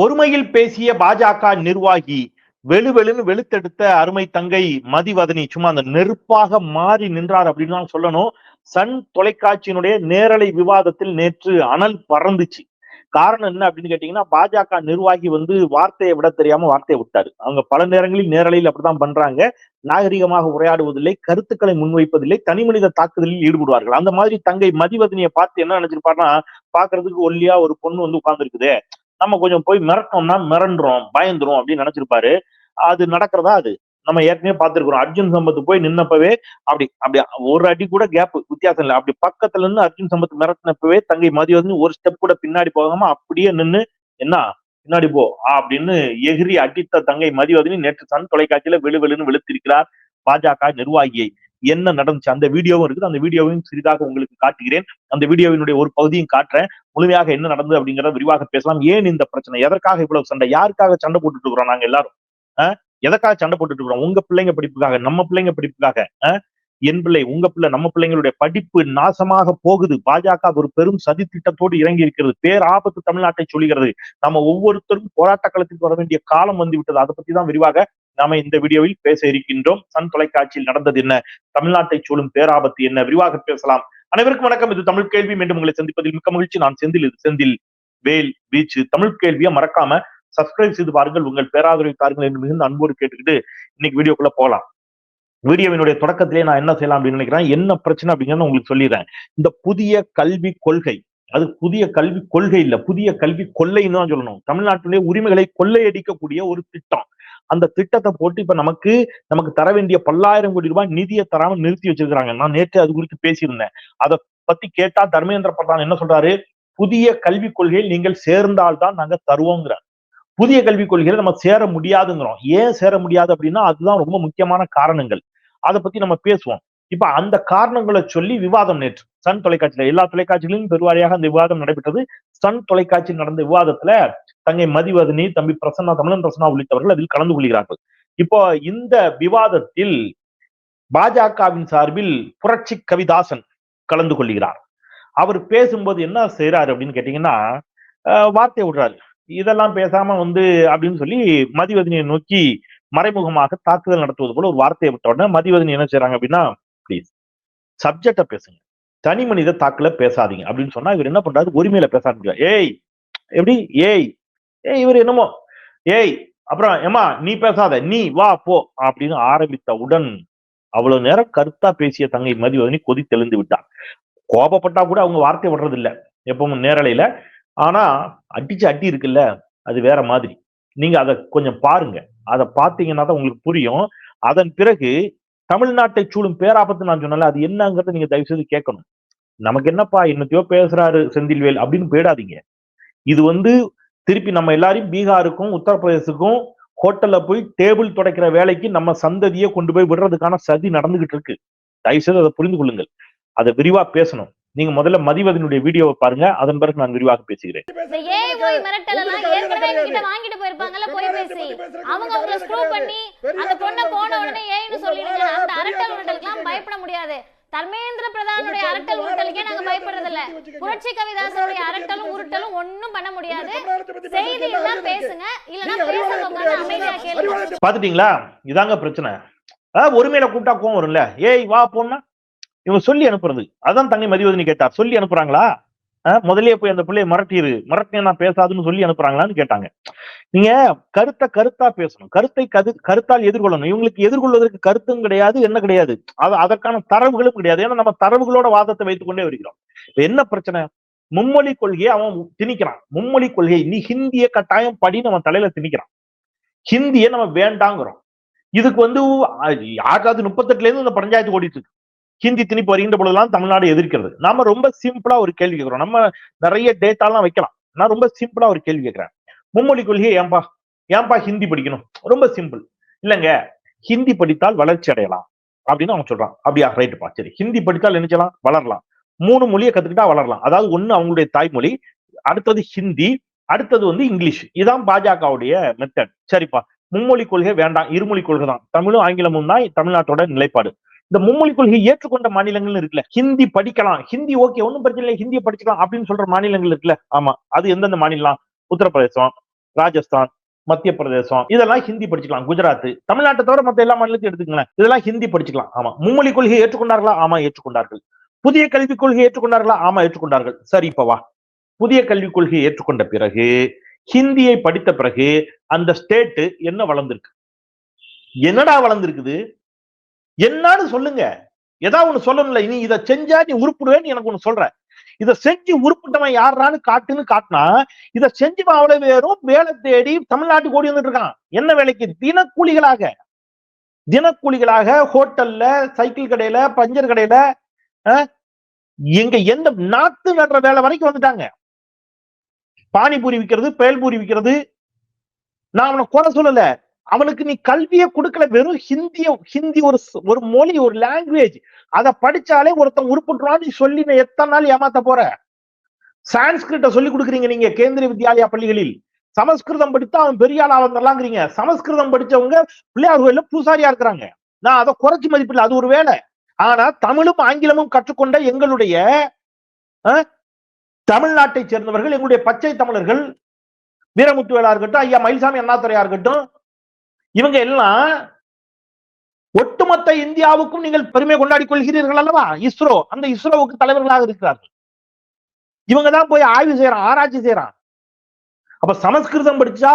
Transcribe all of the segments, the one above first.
ஒருமையில் பேசிய பாஜக நிர்வாகி வெளுவெளுன்னு வெளுத்தெடுத்த அருமை தங்கை மதிவதனி சும்மா அந்த நெருப்பாக மாறி நின்றார் அப்படின்னு தான் சொல்லணும். சன் தொலைக்காட்சியினுடைய நேரலை விவாதத்தில் நேற்று அனல் பறந்துச்சு. காரணம் என்ன அப்படின்னு கேட்டீங்கன்னா பாஜக நிர்வாகி வந்து வார்த்தையை விட தெரியாம வார்த்தையை விட்டாரு. அவங்க பல நேரங்களில் நேரலையில் அப்படித்தான் பண்றாங்க. நாகரிகமாக உரையாடுவதில்லை கருத்துக்களை முன்வைப்பதில்லை தனி மனித தாக்குதலில் ஈடுபடுவார்கள். அந்த மாதிரி தங்கை மதிவதனியை பார்த்து என்ன நினைச்சிருப்பாருன்னா பாக்குறதுக்கு ஒல்லியா ஒரு பொண்ணு வந்து உட்கார்ந்துருக்குது. நம்ம கொஞ்சம் போய் மிரட்டோம்னா மிரண்டுறோம் பயந்துரும் அப்படின்னு நினைச்சிருப்பாரு. அது நடக்கிறதா அது? நம்ம ஏற்கனவே பார்த்திருக்கிறோம். அர்ஜுன் சம்பத் போய் நின்னப்பவே அப்படி அப்படி ஒரு அடி கூட கேப் வித்தியாசம் இல்லை. அப்படி பக்கத்துல இருந்து அர்ஜுன் சம்பத் மிரட்டினப்பவே தங்கை மதிவதனி ஒரு ஸ்டெப் கூட பின்னாடி போகாம அப்படியே நின்று என்ன? பின்னாடி போ. அப்படின்னு எகிரி அடித்த தங்கை மதிவதனி நேற்று சன் தொலைக்காட்சியில வெளு வெளுன்னு வெளுத்திருக்கிறார். பாஜக நிர்வாகியை. என்ன நடந்துச்சு? அந்த வீடியோவும் இருக்குது. அந்த வீடியோவையும் சிறிதாக உங்களுக்கு காட்டுகிறேன். அந்த வீடியோவினுடைய ஒரு பகுதியும் காட்டுறேன். முழுமையாக என்ன நடந்தது அப்படிங்கிறத விரிவாக பேசலாம். ஏன் இந்த பிரச்சனை? எதற்காக இவ்வளவு சண்டை? யாருக்காக சண்டை போட்டுட்டு இருக்கிறோம் நாங்க எல்லாரும்? ஆஹ் எதற்காக சண்டை போட்டுட்டு இருக்கிறோம்? உங்க பிள்ளைங்க படிப்புக்காக நம்ம பிள்ளைங்க படிப்புக்காக ஆஹ் என் பிள்ளை உங்க பிள்ளை நம்ம பிள்ளைங்களுடைய படிப்பு நாசமாக போகுது. பாஜக ஒரு பெரும் சதி திட்டத்தோடு இறங்கி இருக்கிறது. பேர் ஆபத்து தமிழ்நாட்டை சொல்கிறது நம்ம ஒவ்வொருத்தரும் போராட்ட களத்திற்கு வர வேண்டிய காலம் வந்து விட்டது. அதை பத்தி தான் விரிவாக நாம இந்த வீடியோவில் பேச இருக்கின்றோம். சன் தொலைக்காட்சியில் நடந்தது என்ன? தமிழ்நாட்டை சூழும் பேராபத்து என்ன? விரிவாக பேசலாம். அனைவருக்கும் வணக்கம். இது தமிழ் கேள்வி. மீண்டும் உங்களை சந்திப்பதில் மிக்க மகிழ்ச்சி. நான் செந்தில். இது செந்தில் வேல் பீச் தமிழ் கேள்வியை மறக்காம சப்ஸ்கிரைப் செய்து பாருங்கள். உங்கள் பேராதரவை பாருங்கள் என்று மிகுந்த அன்போடு கேட்டுக்கிட்டு இன்னைக்கு வீடியோக்குள்ள போலாம். வீடியோவினுடைய தொடக்கத்திலே நான் என்ன செய்யலாம் அப்படின்னு நினைக்கிறேன். என்ன பிரச்சனை அப்படிங்கிறத உங்களுக்கு சொல்லிடுறேன். இந்த புதிய கல்வி கொள்கை அது புதிய கல்வி கொள்கை இல்ல. புதிய கல்வி கொள்ளைன்னு தான் சொல்லணும். தமிழ்நாட்டினுடைய உரிமைகளை கொள்ளையடிக்கக்கூடிய ஒரு திட்டம். அந்த திட்டத்தை போட்டு இப்ப நமக்கு நமக்கு தர வேண்டிய பல்லாயிரம் கோடி ரூபாய் நிதியை தராம நிறுத்தி வச்சிருக்கிறாங்க. நான் நேற்று அது குறித்து பேசியிருந்தேன். அதை பத்தி கேட்டா தர்மேந்திர பிரதான் என்ன சொல்றாரு? புதிய கல்விக் கொள்கையில் நீங்கள் சேர்ந்தால்தான் நாங்க தருவோங்கிறார். புதிய கல்விக் கொள்கையில நம்ம சேர முடியாதுங்கிறோம். ஏன் சேர முடியாது அப்படின்னா அதுதான் ரொம்ப முக்கியமான காரணங்கள். அதை பத்தி நம்ம பேசுவோம். இப்ப அந்த காரணங்களை சொல்லி விவாதம் நேற்று. சன் தொலைக்காட்சியில எல்லா தொலைக்காட்சிகளிலும் பெருவாரியாக அந்த விவாதம் நடைபெற்றது. சன் தொலைக்காட்சியில் நடந்த விவாதத்துல தங்கை மதிவதனி தம்பி பிரசன்னா தமிழன் பிரசன்னா உள்ளிட்டவர்கள் அதில் கலந்து கொள்கிறார்கள். இப்போ இந்த விவாதத்தில் பாஜகவின் சார்பில் புரட்சி கவிதாசன் கலந்து கொள்கிறார். அவர் பேசும்போது என்ன செய்யறாரு அப்படின்னு கேட்டீங்கன்னா வார்த்தை விடுறாரு. இதெல்லாம் பேசாம வந்து அப்படின்னு சொல்லி மதிவதனியை நோக்கி மறைமுகமாக தாக்குதல் நடத்துவது போல ஒரு வார்த்தையை விட்ட உடனே மதிவதனி என்ன செய்யறாங்க அப்படின்னா ப்ளீஸ் சப்ஜெக்ட பேசுங்க. தனி மனித தாக்குல பேசாதீங்க. அப்படின்னு சொன்னா இவர் என்ன பண்றாரு? உரிமையில பேச ஆரம்பிக்கிறார். ஏய் எப்படி? ஏய் ஏய் இவர் என்னமோ? ஏய் அப்புறம் ஏமா நீ பேசாத நீ வா போ அப்படின்னு ஆரம்பித்தவுடன் அவ்வளவு நேரம் கருத்தா பேசிய தங்கை மதிவதனி கொதி தெளிந்து விட்டார். கோபப்பட்டா கூட அவங்க வார்த்தை விடுறது இல்ல எப்பவும் நேரலையில. ஆனா அடிச்சு அடி இருக்குல்ல அது வேற மாதிரி. நீங்க அதை கொஞ்சம் பாருங்க. அதை பார்த்தீங்கன்னா தான் உங்களுக்கு புரியும். அதன் பிறகு தமிழ்நாட்டை சூழும் பேராபத்து நான் சொன்னால அது என்னங்கிறத நீங்க தயவு செய்து கேட்கணும். நமக்கு என்னப்பா என்னத்தையோ பேசுறாரு செந்தில்வேல் அப்படின்னு போயிடாதீங்க. இது வந்து திருப்பி நம்ம எல்லாரையும் பீகாருக்கும் உத்தரப்பிரதேசுக்கும் ஹோட்டல்ல போய் டேபிள் துடைக்கிற வேலைக்கு நம்ம சந்ததியை கொண்டு போய் விடுறதுக்கான சதி நடந்துகிட்டு இருக்கு. தயவு செய்து அதை புரிந்து கொள்ளுங்கள். அதை விரிவா பேசணும். நீங்க முதல்ல மதிவதனுடைய வீடியோவை பாருங்க. அதன் பிறகு நான் விரிவாக பேசுகிறேன். பயப்பட முடியாது. புரட்சி கவிதாசனுடைய அரட்டலும் உருட்டலும் ஒண்ணும் பண்ண முடியாது. செய்தி இருந்தா பேசுங்க. இல்லனா பேசாம உட்கார்ந்து அமைதியா கேளுங்க. பாத்துட்டீங்களா இதாங்க பிரச்சனை. அதாவது ஒருமையில கூப்பிட்டா கோவம் வரும்ல. ஏய் வா போன்னா இவங்க சொல்லி அனுப்புறது. அதான் தங்கை மதிவதனி கேட்டார் சொல்லி அனுப்புறாங்களா? முதல்லயே போய் அந்த பிள்ளைய மிரட்டிரு. மிரட்டினா பேசாதுன்னு சொல்லி அனுப்புறாங்களான்னு கேட்டாங்க. நீங்க கருத்தை கருத்தா பேசணும். கருத்தை கரு கருத்தால் எதிர்கொள்ளணும். இவங்களுக்கு எதிர்கொள்வதற்கு கருத்தும் கிடையாது என்ன கிடையாது? அது அதற்கான தரவுகளும் கிடையாது. ஏன்னா நம்ம தரவுகளோட வாதத்தை வைத்துக் கொண்டே வருகிறோம் என்ன பிரச்சனை? மும்மொழி கொள்கையை அவன் திணிக்கிறான். மும்மொழி கொள்கை நீ ஹிந்திய கட்டாயம் படி நம்ம தலையில திணிக்கிறான். ஹிந்தியை நம்ம வேண்டாங்கிறோம். இதுக்கு வந்து ஆயிரத்தி முப்பத்தெட்டுல இருந்து இந்த பஞ்சாயத்து ஓடிட்டு இருக்கு. ஹிந்தி திணிப்பு வருகின்ற பொழுதெல்லாம் தமிழ்நாடு எதிர்க்கிறது. நாம ரொம்ப சிம்பிளா ஒரு கேள்வி கேட்கிறோம். நம்ம நிறைய டேட்டாலாம் வைக்கலாம். நான் ரொம்ப சிம்பிளா ஒரு கேள்வி கேட்கிறேன். மும்மொழி கொள்கையை ஏன்பா ஏன்பா ஹிந்தி படிக்கணும்? ரொம்ப சிம்பிள் இல்லைங்க ஹிந்தி படித்தால் வளர்ச்சி அடையலாம் அப்படின்னு அவன் சொல்றான் அப்படியா ரைட்டுப்பா சரி. ஹிந்தி படித்தால் என்ன செய்யலாம்? வளரலாம். மூணு மொழியை கத்துக்கிட்டா வளரலாம். அதாவது ஒண்ணு அவங்களுடைய தாய்மொழி அடுத்தது ஹிந்தி அடுத்தது வந்து இங்கிலீஷ். இதான் பாஜகவுடைய மெத்தட் சரிப்பா. மும்மொழி கொள்கை வேண்டாம். இருமொழி கொள்கை தான். தமிழும் ஆங்கிலமும் தான் தமிழ்நாட்டோட நிலைப்பாடு. இந்த மும்மொழி கொள்கை ஏற்றுக்கொண்ட மாநிலங்கள் இருக்குல்ல ஹிந்தி படிக்கலாம். ஹிந்தி ஓகே ஒன்றும் பிரச்சனை இல்லை. ஹிந்தியை படிச்சுக்கலாம் அப்படின்னு சொல்ற மாநிலங்கள் இருக்குல்ல. ஆமா அது எந்தெந்த மாநிலம்? உத்தரப்பிரதேசம் ராஜஸ்தான் மத்திய பிரதேசம் இதெல்லாம் ஹிந்தி படிச்சுக்கலாம் குஜராத் தமிழ்நாட்டை தவிர மத்த எல்லா மாநிலத்தையும் எடுத்துக்கலாம் இதெல்லாம் ஹிந்தி படிச்சுக்கலாம். ஆமா. மும்மொழி கொள்கையை ஏற்றுக்கொண்டார்களா? ஆமா ஏற்றுக்கொண்டார்கள். புதிய கல்விக் கொள்கையை ஏற்றுக்கொண்டார்களா? ஆமா ஏற்றுக்கொண்டார்கள். சரி இப்ப வா. புதிய கல்விக் கொள்கையை ஏற்றுக்கொண்ட பிறகு ஹிந்தியை படித்த பிறகு அந்த ஸ்டேட்டு என்ன வளர்ந்திருக்கு? என்னடா வளர்ந்துருக்குது? என்னன்னு சொல்லுங்க. ஏதாவது ஒண்ணு சொல்லணும்ல. நீ இதை செஞ்சா நீ உருப்பிடுவேன்னு எனக்கு ஒண்ணு சொல்ற. இதை செஞ்சு உருப்பிட்டவன் யாரான்னு காட்டுன்னு காட்டினா இதை செஞ்சு அவ்வளவு பேரும் வேலை தேடி தமிழ்நாட்டுக்கு ஓடி வந்துட்டு இருக்கான். என்ன வேலைக்கு? தினக்கூலிகளாக. தினக்கூலிகளாக ஹோட்டல்ல சைக்கிள் கடையில பஞ்சர் கடையில அஹ், எங்க எந்த நாத்து நடுற வேலை வரைக்கும் வந்துட்டாங்க. பானிபூரி விற்கிறது பேல்பூரி விற்கிறது நான் அவனை குறை சொல்லல. அவனுக்கு நீ கல்வியை கொடுக்கல வெறும் ஹிந்திய ஹிந்தி ஒரு ஒரு மொழி ஒரு லாங்குவேஜ் அதை படிச்சாலே ஒருத்தன் உருப்பிட்டுறான்னு சொல்லி நான் எத்தனை நாள் ஏமாத்த போற? சான்ஸ்கிரிட்ட சொல்லி கொடுக்குறீங்க நீங்க கேந்திரிய வித்யாலயா பள்ளிகளில். சமஸ்கிருதம் படித்தா அவன் பெரிய ஆளா வந்துடலாங்கிறீங்க சமஸ்கிருதம் படிச்சவங்க பிள்ளையார் கோயில பூசாரியா இருக்கிறாங்க. நான் அதை குறைச்சி மதிப்பில்லை அது ஒரு வேலை. ஆனா தமிழும் ஆங்கிலமும் கற்றுக்கொண்ட எங்களுடைய தமிழ்நாட்டை சேர்ந்தவர்கள் எங்களுடைய பச்சை தமிழர்கள் வீரமுத்துவேலா இருக்கட்டும் ஐயா மயில்சாமி அண்ணாதுரையா இருக்கட்டும் இவங்க எல்லாம் ஒட்டுமொத்த இந்தியாவுக்கும் நீங்கள் பெருமை கொண்டாடி கொள்கிறீர்கள் அல்லவா? இஸ்ரோ அந்த இஸ்ரோவுக்கு தலைவர்களாக இருக்கிறார்கள். இவங்க தான் போய் ஆய்வு செய்யறான் ஆராய்ச்சி செய்யறான் அப்ப சமஸ்கிருதம் படிச்சா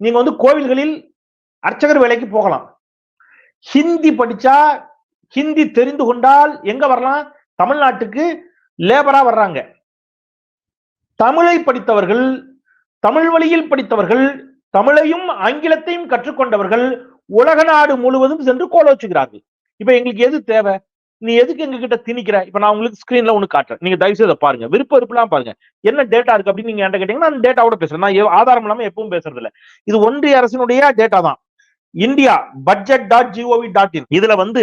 நீங்க வந்து கோவில்களில் அர்ச்சகர் வேலைக்கு போகலாம். ஹிந்தி படிச்சா ஹிந்தி தெரிந்து கொண்டால் எங்க வரலாம்? தமிழ்நாட்டுக்கு லேபரா வர்றாங்க. தமிழை படித்தவர்கள் தமிழ் வழியில் படித்தவர்கள் தமிழையும் ஆங்கிலத்தையும் கற்றுக்கொண்டவர்கள் உலக நாடு முழுவதும் சென்று கோலோச்சுகிறார்கள் இப்ப எங்களுக்கு எது தேவை? நீ எதுக்கு எங்க கிட்ட திணிக்கிற? இப்ப நான் உங்களுக்கு ஸ்கிரீன்ல ஒண்ணு காட்டுறேன். நீங்க தயவு செய்து பாருங்க. விருப்ப விருப்பலாம் பாருங்க. என்ன டேட்டா இருக்கு அப்படின்னு நீங்க என்கிட்ட கேட்டீங்கன்னா நான் டேட்டாவோட பேசுறேன். நான் ஆதாரம் இல்லாம எப்பவும் பேசுறது இல்ல இது ஒன்றிய அரசினுடைய டேட்டா தான். India budget dot GOV dot in இதுல வந்து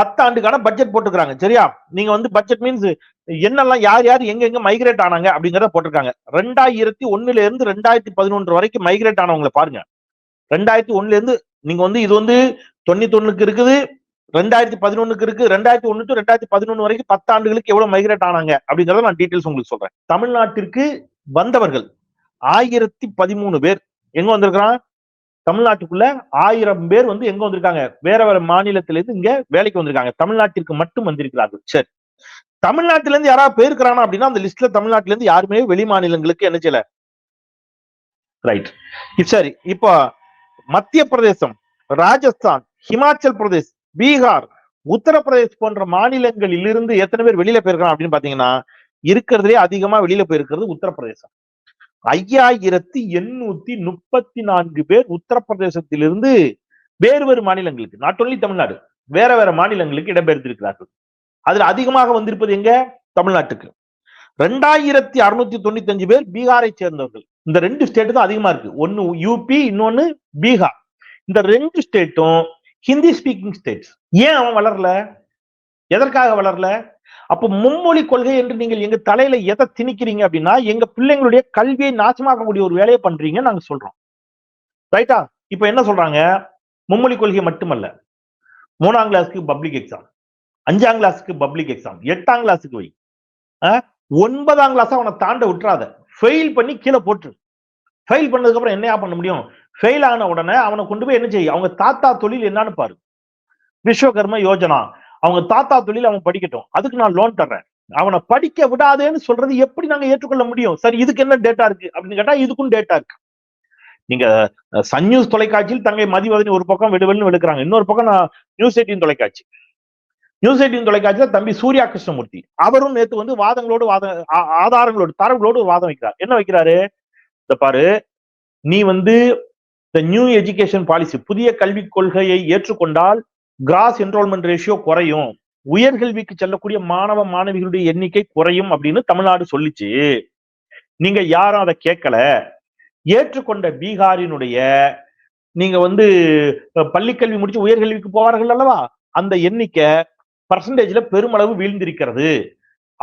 பத்தாண்டுக்கான பட்ஜெட் போட்டுக்கிறாங்க. சரியா? நீங்க வந்து பட்ஜெட் மீன்ஸ் என்னெல்லாம் யார் யார் எங்க எங்க மைக்ரேட் ஆனாங்க அப்படிங்கறத போட்டிருக்காங்க. ரெண்டாயிரத்தி ஒண்ணுல இருந்து ரெண்டாயிரத்தி பதினொன்று வரைக்கும் மைக்ரேட் ஆனவங்களை பாருங்க. ரெண்டாயிரத்தி ஒண்ணுல இருந்து நீங்க வந்து இது வந்து தொண்ணூத்தி ஒண்ணுக்கு இருக்குது ரெண்டாயிரத்தி பதினொன்னுக்கு இருக்கு ரெண்டாயிரத்தி ஒண்ணு டு ரெண்டாயிரத்தி பதினொன்னு வரைக்கும் பத்தாண்டுகளுக்கு எவ்வளவு மைக்ரேட் ஆனாங்க அப்படிங்கறத நான் டீட்டெயில்ஸ் உங்களுக்கு சொல்றேன். தமிழ்நாட்டிற்கு வந்தவர்கள் ஆயிரத்தி பதிமூணு பேர் எங்க வந்திருக்கிறான்? தமிழ்நாட்டுக்குள்ள ஆயிரம் பேர் வந்து எங்க வந்திருக்காங்க? வேற வேற மாநிலத்திலிருந்து இங்க வேலைக்கு வந்திருக்காங்க. தமிழ்நாட்டிற்கு மட்டும் வந்திருக்கிறார்கள். சரி. தமிழ்நாட்டில இருந்து யாராவது போயிருக்கிறானா அப்படின்னா அந்த லிஸ்ட்ல தமிழ்நாட்டில இருந்து யாருமே வெளி மாநிலங்களுக்கு என்ன செய்யல. ரைட் சரி இப்போ மத்திய பிரதேசம் ராஜஸ்தான் ஹிமாச்சல் பிரதேஷ் பீகார் உத்தரப்பிரதேஷ் போன்ற மாநிலங்களில் இருந்து எத்தனை பேர் வெளியில போயிருக்காங்க அப்படின்னு பாத்தீங்கன்னா இருக்கிறதுலே அதிகமா வெளியில போயிருக்கிறது உத்தரப்பிரதேசம். ஐயாயிரத்தி எண்ணூத்தி முப்பத்தி நான்கு பேர் உத்தரப்பிரதேசத்திலிருந்து வேறு வேறு மாநிலங்களுக்கு நாட் ஒன்லி தமிழ்நாடு வேற வேற மாநிலங்களுக்கு இடம்பெயர்ந்திருக்கிறார்கள். அதுல அதிகமாக வந்திருப்பது எங்க? தமிழ்நாட்டுக்கு. ரெண்டாயிரத்தி அறுநூத்தி தொண்ணூத்தி அஞ்சு பேர் பீகாரை சேர்ந்தவர்கள். இந்த ரெண்டு ஸ்டேட்டு தான் அதிகமா இருக்கு. ஒன்னு யூபி இன்னொன்னு பீகார். இந்த ரெண்டு ஸ்டேட்டும் ஹிந்தி ஸ்பீக்கிங் ஸ்டேட்ஸ் ஏன் அவன் வளரல? எதற்காக வளரல? அப்ப மும்மொழி கொள்கை என்று நீங்கள் எங்க தலையில எதை திணிக்கிறீங்க அப்படின்னா எங்க பிள்ளைங்களுடைய கல்வியை நாசமாக்கக்கூடிய ஒரு வேலையை பண்றீங்க நாங்க சொல்றோம். ரைட்டா இப்ப என்ன சொல்றாங்க? மும்மொழி கொள்கை மட்டுமல்ல. மூணாம் கிளாஸ்க்கு பப்ளிக் எக்ஸாம் அஞ்சாம் கிளாஸுக்கு பப்ளிக் எக்ஸாம் எட்டாம் கிளாஸுக்கு வை. ஒன்பதாம் கிளாஸ் அவனை தாண்ட விட்டுறாத. ஃபெயில் பண்ணி கீழே போட்டு ஃபெயில் பண்ணதுக்கு அப்புறம் என்னையா பண்ண முடியும்? ஃபெயில் ஆன உடனே அவனை கொண்டு போய் என்ன செய்ய அவங்க தாத்தா தொழில் என்னன்னு பாரு. விஸ்வகர்ம யோஜனா. அவங்க தாத்தா தொழில் அவன் படிக்கட்டும். அதுக்கு நான் லோன் தர்றேன். அவனை படிக்க விடாதேன்னு சொல்றது எப்படி நாங்க ஏற்றுக்கொள்ள முடியும்? சரி இதுக்கு என்ன டேட்டா இருக்கு? அப்படின்னு கேட்டா இதுக்கும் டேட்டா இருக்கு. நீங்க சன் நியூஸ் தொலைக்காட்சியில் தங்கை மதிவதனி ஒரு பக்கம் வெடுவெல்னு வெளுக்கிறாங்க இன்னொரு பக்கம் நான் நியூஸ் எயிட்டின் தொலைக்காட்சி. நியூஸ் எயிட்டின் தொலைக்காட்சியில் தம்பி சூர்யா கிருஷ்ணமூர்த்தி அவரும் நேத்து வந்து வாதங்களோடு வாத ஆதாரங்களோடு தரவுகளோடு ஒரு வாதம் வைக்கிறார். என்ன வைக்கிறாரு? இந்த பாரு. நீ வந்து இந்த நியூ எஜுகேஷன் பாலிசி புதிய கல்விக் கொள்கையை ஏற்றுக்கொண்டால் கிராஸ் என்ரோல்மெண்ட் ரேஷியோ குறையும். உயர்கல்விக்கு செல்லக்கூடிய மாணவ மாணவிகளுடைய எண்ணிக்கை குறையும் அப்படின்னு தமிழ்நாடு சொல்லிச்சு. நீங்க யாரும் அதை கேட்கல. ஏற்றுக்கொண்ட பீகாரினுடைய நீங்க வந்து பள்ளிக்கல்வி முடிச்சு உயர்கல்விக்கு போவார்கள் அல்லவா? அந்த எண்ணிக்கை பர்சன்டேஜ்ல பெருமளவு வீழ்ந்திருக்கிறது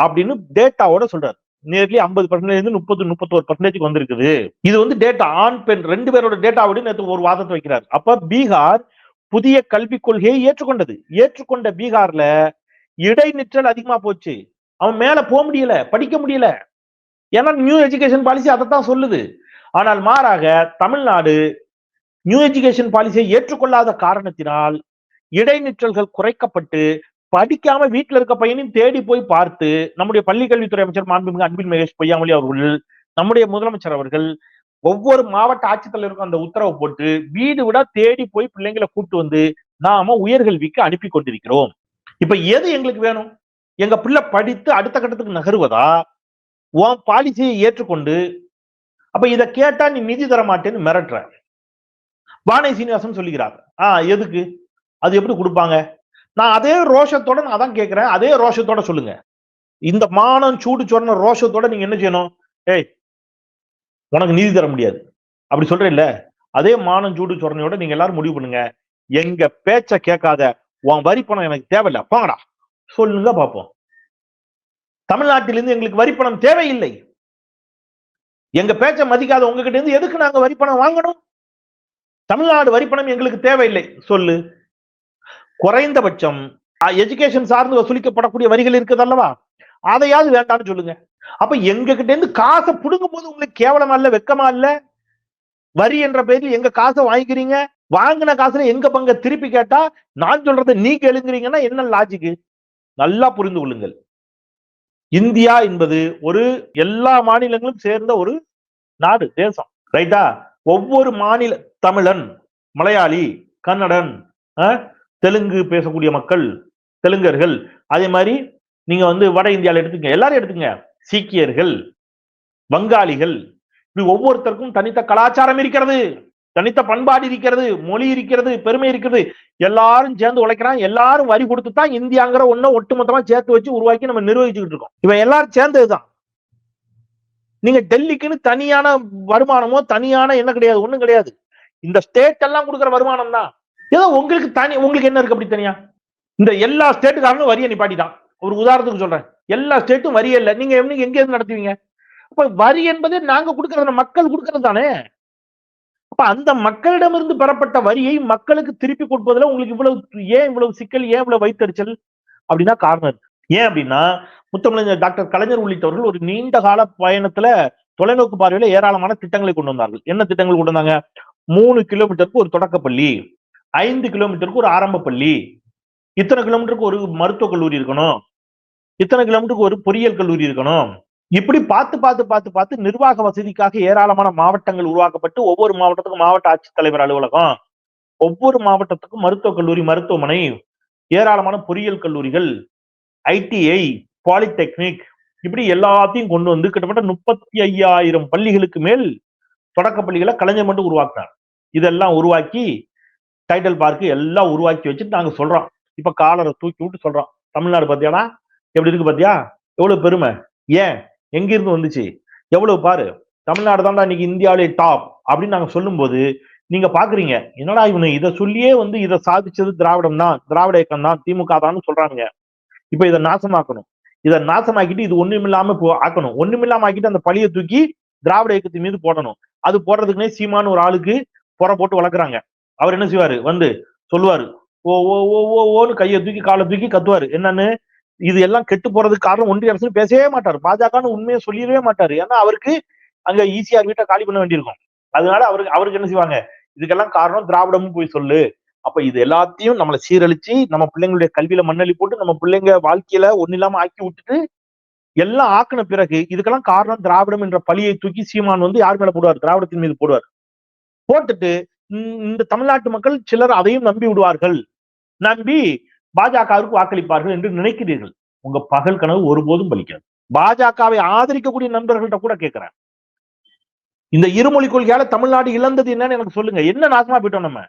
அப்படின்னு டேட்டாவோட சொல்றாரு. நியர்லி ஐம்பது பர்சன்டேஜ் முப்பது முப்பத்தோரு பர்சன்டேஜ் வந்திருக்குது. இது வந்து டேட்டா ஆண் பெண் ரெண்டு பேரோட டேட்டாவோட நேற்று ஒரு வாதத்தை வைக்கிறார். அப்ப பீகார் புதிய கல்விக் கொள்கையை ஏற்றுக்கொண்டது. ஏற்றுக்கொண்ட பீகார்ல இடைநிற்றல் அதிகமா போச்சு. அவன் மேல போக முடியல படிக்க முடியல. ஏன்னா நியூ எஜுகேஷன் பாலிசி அதைத்தான் சொல்லுது. ஆனால் மாறாக தமிழ்நாடு நியூ எஜுகேஷன் பாலிசியை ஏற்றுக்கொள்ளாத காரணத்தினால் இடைநிற்றல்கள் குறைக்கப்பட்டு படிக்காம வீட்டுல இருக்க பையனையும் தேடி போய் பார்த்து நம்முடைய பள்ளிக்கல்வித்துறை அமைச்சர் மாண்புமிகு அன்பில் மகேஷ் பொய்யாமொழி அவர்கள் நம்முடைய முதலமைச்சர் அவர்கள் ஒவ்வொரு மாவட்ட ஆட்சித்தலைவருக்கும் அந்த உத்தரவு போட்டு வீடு விட தேடி போய் பிள்ளைங்களை கூட்டு வந்து நாம உயர்கல்விக்கு அனுப்பி கொண்டிருக்கிறோம். இப்ப எது எங்களுக்கு வேணும்? எங்க பிள்ளை படித்து அடுத்த கட்டத்துக்கு நகருவதா? உன் பாலிசியை ஏற்றுக்கொண்டு அப்ப இத கேட்டா நீ நிதி தர மாட்டேன்னு மிரட்டுற. வானை சீனிவாசன் சொல்லுகிறார். ஆஹ் எதுக்கு? அது எப்படி கொடுப்பாங்க? நான் அதே ரோஷத்தோட நான் அதான் கேட்கிறேன் அதே ரோஷத்தோட சொல்லுங்க. இந்த மானம் சூடு சொன்ன ரோஷத்தோட நீங்க என்ன செய்யணும்? ஏய் உனக்கு நீதி தர முடியாது. அப்படி சொல்றேன் இல்ல? அதே மானம் சூடு சொரணையோட நீங்க எல்லாரும் முடிவு பண்ணுங்க. எங்க பேச்ச கேட்காத உன் வரி பணம் எனக்கு தேவையில்ல. போங்கடா. சொல்லுங்க பார்ப்போம் தமிழ்நாட்டிலிருந்து எங்களுக்கு வரி பணம் தேவையில்லை. எங்க பேச்ச மதிக்காத உங்ககிட்ட இருந்து எதுக்கு நாங்க வரி பணம் வாங்கணும்? தமிழ்நாடு வரி பணம் எங்களுக்கு தேவையில்லை. சொல்லு. குறைந்தபட்சம் எஜுகேஷன் சார்ந்து வசூலிக்கப்படக்கூடிய வரிகள் இருக்குது அல்லவா அதையாவது வேண்டாம்னு சொல்லுங்க. அப்ப எங்க கிட்ட இருந்து காசை புடுங்கும் போது உங்களுக்கு கேவலமா இல்ல வெக்கமா இல்ல? வரி என்ற பெயரில் எங்க காசை வாங்கிக்கிறீங்க? வாங்கின காசுல எங்க பங்க திருப்பி கேட்டா நான் சொல்றதை நீங்க எழுங்குறீங்கன்னா என்ன லாஜிக்கு நல்லா புரிந்து கொள்ளுங்கள். இந்தியா என்பது ஒரு எல்லா மாநிலங்களும் சேர்ந்த ஒரு நாடு தேசம் ரைட்டா ஒவ்வொரு மாநில தமிழன் மலையாளி கன்னடன் தெலுங்கு பேசக்கூடிய மக்கள் தெலுங்கர்கள் அதே மாதிரி நீங்க வந்து வட இந்தியாவில் எடுத்துங்க எல்லாரும் எடுத்துங்க சீக்கியர்கள் வங்காளிகள் இப்படி ஒவ்வொருத்தருக்கும் தனித்த கலாச்சாரம் இருக்கிறது தனித்த பண்பாடு இருக்கிறது மொழி இருக்கிறது பெருமை இருக்கிறது. எல்லாரும் சேர்ந்து உழைக்கிறான் எல்லாரும் வரி கொடுத்து தான் இந்தியாங்கிற ஒன்னும் ஒட்டுமொத்தமா சேர்த்து வச்சு உருவாக்கி நம்ம நிர்வகிச்சுக்கிட்டு இருக்கோம். இவன் எல்லாரும் சேர்ந்ததுதான். நீங்க டெல்லிக்குன்னு தனியான வருமானமோ தனியான என்ன கிடையாது ஒண்ணும் கிடையாது. இந்த ஸ்டேட் எல்லாம் கொடுக்குற வருமானம் தான் ஏதோ உங்களுக்கு தனி உங்களுக்கு என்ன இருக்கு அப்படி தனியா? இந்த எல்லா ஸ்டேட்டுக்காரனும் வரியை நிப்பாட்டிட்டான். ஒரு உதாரணத்துக்கு சொல்றேன். எல்லா ஸ்டேட்டும் வரி இல்லை. நீங்க எப்படி எங்க இருந்து நடத்துவீங்க? அப்ப வரி என்பது நாங்க கொடுக்கறது மக்கள் கொடுக்கறது தானே அப்ப அந்த மக்களிடமிருந்து பெறப்பட்ட வரியை மக்களுக்கு திருப்பி கொடுப்பதுல உங்களுக்கு இவ்வளவு ஏன் இவ்வளவு சிக்கல் ஏன் இவ்வளவு வைத்தறிச்சல்? அப்படின்னா காரணம் இருக்கு ஏன் அப்படின்னா முத்தமிழர் டாக்டர் கலைஞர் உள்ளிட்டவர்கள் ஒரு நீண்ட கால பயணத்துல தொலைநோக்கு பார்வையில ஏராளமான திட்டங்களை கொண்டு வந்தார்கள். என்ன திட்டங்கள் கொண்டு வந்தாங்க? மூணு கிலோமீட்டருக்கு ஒரு தொடக்கப்பள்ளி. ஐந்து கிலோமீட்டருக்கு ஒரு ஆரம்ப பள்ளி. இத்தனை கிலோமீட்டருக்கு ஒரு மருத்துவக் கல்லூரி இருக்கணும். இத்தனை கிலோமீட்டருக்கு ஒரு பொறியியல் கல்லூரி இருக்கணும். இப்படி பார்த்து பார்த்து பார்த்து பார்த்து நிர்வாக வசதிக்காக ஏராளமான மாவட்டங்கள் உருவாக்கப்பட்டு ஒவ்வொரு மாவட்டத்துக்கும் மாவட்ட ஆட்சித்தலைவர் அலுவலகம் ஒவ்வொரு மாவட்டத்துக்கும் மருத்துவக் கல்லூரி மருத்துவமனை ஏராளமான பொறியியல் கல்லூரிகள் ஐடிஐ பாலிடெக்னிக் இப்படி எல்லாத்தையும் கொண்டு வந்து கிட்டத்தட்ட முப்பத்தி ஐயாயிரம் பள்ளிகளுக்கு மேல் தொடக்க பள்ளிகளை கலைஞர் மட்டும் உருவாக்குனார் இதெல்லாம் உருவாக்கி டைட்டில் பார்க்கு எல்லாம் உருவாக்கி வச்சுட்டு நாங்கள் சொல்கிறோம் இப்போ காலரை தூக்கி விட்டு சொல்கிறோம் தமிழ்நாடு பார்த்தியானா எப்படி இருக்கு பார்த்தியா எவ்வளோ பெருமை? ஏன்? எங்கேருந்து வந்துச்சு? எவ்வளோ பாரு? தமிழ்நாடு தான்டா இன்னைக்கு இந்தியாவிலே டாப் அப்படின்னு நாங்கள் சொல்லும்போது நீங்க பாக்குறீங்க. என்னடா இவனு? இதை சொல்லியே வந்து இதை சாதிச்சது திராவிடம் தான் திராவிட இயக்கம் தான் திமுக தான் சொல்றாங்க இப்ப இதை நாசமாக்கணும். இதை நாசமாக்கிட்டு இது ஒண்ணுமில்லாம போ ஆக்கணும். ஒண்ணுமில்லாம ஆக்கிட்டு அந்த பழியை தூக்கி திராவிட இயக்கத்தின் மீது போடணும். அது போடுறதுக்குனே சீமான்னு ஒரு ஆளுக்கு புற போட்டு வளர்க்குறாங்க. அவர் என்ன செய்வாரு? வந்து சொல்லுவாரு. ஓ ஓ ஓ ஓ ஓன்னு கையை தூக்கி காலை தூக்கி கத்துவாரு. என்னன்னு? இது எல்லாம் கெட்டு போறதுக்கு காரணம் ஒன்றிய அரசு பேசவே மாட்டாரு. பாஜகன்னு உண்மையை சொல்லிடவே மாட்டாரு. ஏன்னா அவருக்கு அங்க ஈஸியா வீட்டை காலி பண்ண வேண்டியிருக்கும். அதனால அவருக்கு அவருக்கு என்ன செய்வாங்க? இதுக்கெல்லாம் காரணம் திராவிடமும் போய் சொல்லு. அப்ப இது எல்லாத்தையும் நம்மளை சீரழிச்சு நம்ம பிள்ளைங்களுடைய கல்வியில மண்ணள்ளி போட்டு நம்ம பிள்ளைங்க வாழ்க்கையில ஒன்னு இல்லாம ஆக்கி விட்டுட்டு எல்லாம் ஆக்கின பிறகு இதுக்கெல்லாம் காரணம் திராவிடம் என்ற பழியை தூக்கி சீமான் வந்து யார் மேல போடுவார்? திராவிடத்தின் மீது போடுவார். போட்டுட்டு இந்த- இந்த தமிழ்நாட்டு மக்கள் சிலர் அதையும் நம்பி விடுவார்கள். நம்பி பாஜகவிற்கு வாக்களிப்பார்கள் என்று நினைக்கிறீர்கள். உங்க பகல் கனவு ஒருபோதும் பலிக்காது. பாஜகவை ஆதரிக்கக்கூடிய நண்பர்கள்ட்ட கூட கேட்கிறேன். இந்த இருமொழி கொள்கையால தமிழ்நாடு இழந்தது என்னன்னு எனக்கு சொல்லுங்க. என்ன நாசமா போயிட்டோம் நம்ம?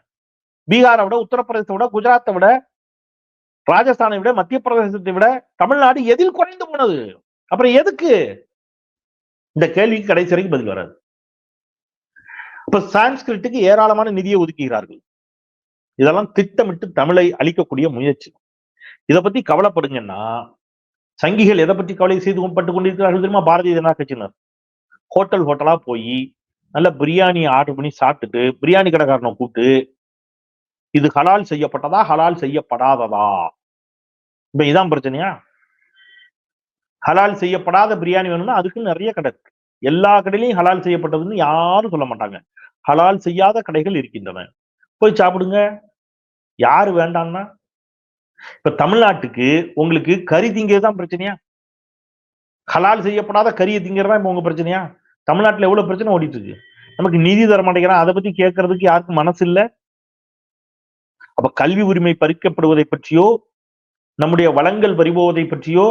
பீகாரை விட உத்தரப்பிரதேசத்தை விட குஜராத்தை விட ராஜஸ்தானை விட மத்திய பிரதேசத்தை விட தமிழ்நாடு எதில் குறைந்து போனது? அப்புறம் எதுக்கு? இந்த கேள்விக்கு கடைசி வரைக்கும் பதில் வராது. இப்ப சான்ஸ்கிரிட்டுக்கு ஏராளமான நிதியை ஒதுக்குகிறார்கள். இதெல்லாம் திட்டமிட்டு தமிழை அழிக்கக்கூடிய முயற்சி இதை பத்தி கவலைப்படுங்கன்னா சங்கிகள் எதை பற்றி கவலை செய்து பட்டு கொண்டிருக்கிறார்கள் தெரியுமா? பாரதிய ஜனதா கட்சியினர். ஹோட்டல் ஹோட்டலா போய் நல்ல பிரியாணி ஆர்டர் பண்ணி சாப்பிட்டுட்டு பிரியாணி கடைக்காரனை கூப்பிட்டு இது ஹலால் செய்யப்பட்டதா? ஹலால் செய்யப்படாததா? இப்ப இதான் பிரச்சனையா? ஹலால் செய்யப்படாத பிரியாணி வேணும்னா அதுக்கு நிறைய கடை இருக்கு. எல்லா கடையிலையும் ஹலால் செய்யப்பட்டதுன்னு யாரும் சொல்ல மாட்டாங்க. ஹலால் செய்யாத கடைகள் இருக்கின்றன. போய் சாப்பிடுங்க. யாரு வேண்டாம்னா இப்ப தமிழ்நாட்டுக்கு உங்களுக்கு கறி திங்கிறது தான் பிரச்சனையா? ஹலால் செய்யப்படாத கறியை திங்கிறதான் இப்போ உங்க பிரச்சனையா? தமிழ்நாட்டுல எவ்வளவு பிரச்சனை ஓடிட்டு இருக்கு நமக்கு நிதி தர மாட்டேங்கிறான். அதை பத்தி கேட்கறதுக்கு யாருக்கும் மனசு இல்ல. அப்ப கல்வி உரிமை பறிக்கப்படுவதை பற்றியோ நம்முடைய வளங்கள் பறிபோவதை பற்றியோ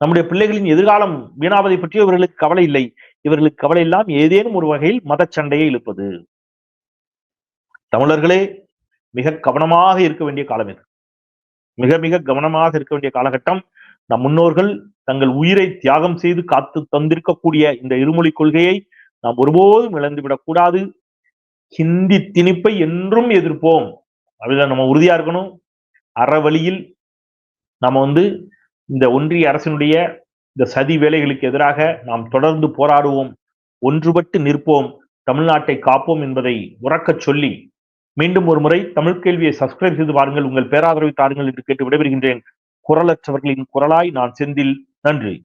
நம்முடைய பிள்ளைகளின் எதிர்காலம் வீணாவதை பற்றியோ இவர்களுக்கு கவலை இல்லை. இவர்களுக்கு கவலை எல்லாம் ஏதேனும் ஒரு வகையில் மதச்சண்டையை இழுப்பது. தமிழர்களே மிக கவனமாக இருக்க வேண்டிய காலம் இது. மிக மிக கவனமாக இருக்க வேண்டிய காலகட்டம் நம் முன்னோர்கள் தங்கள் உயிரை தியாகம் செய்து காத்து தந்திருக்கக்கூடிய இந்த இருமொழி கொள்கையை நாம் ஒருபோதும் இழந்துவிடக் கூடாது. ஹிந்தி திணிப்பை என்றும் எதிர்ப்போம். அதுல நம்ம உறுதியா இருக்கணும். அறவழியில் நம்ம வந்து இந்த ஒன்றிய அரசினுடைய இந்த சதி வேலைகளுக்கு எதிராக நாம் தொடர்ந்து போராடுவோம் ஒன்றுபட்டு நிற்போம் தமிழ்நாட்டை காப்போம் என்பதை உறக்கச் சொல்லி மீண்டும் ஒரு முறை தமிழ் கேள்வியை சப்ஸ்கிரைப் செய்து பாருங்கள் உங்கள் பேராதரவை தாருங்கள் என்று கேட்டு விடைபெறுகின்றேன். குரலற்றவர்களின் குரலாய் நான் செந்தில். நன்றி.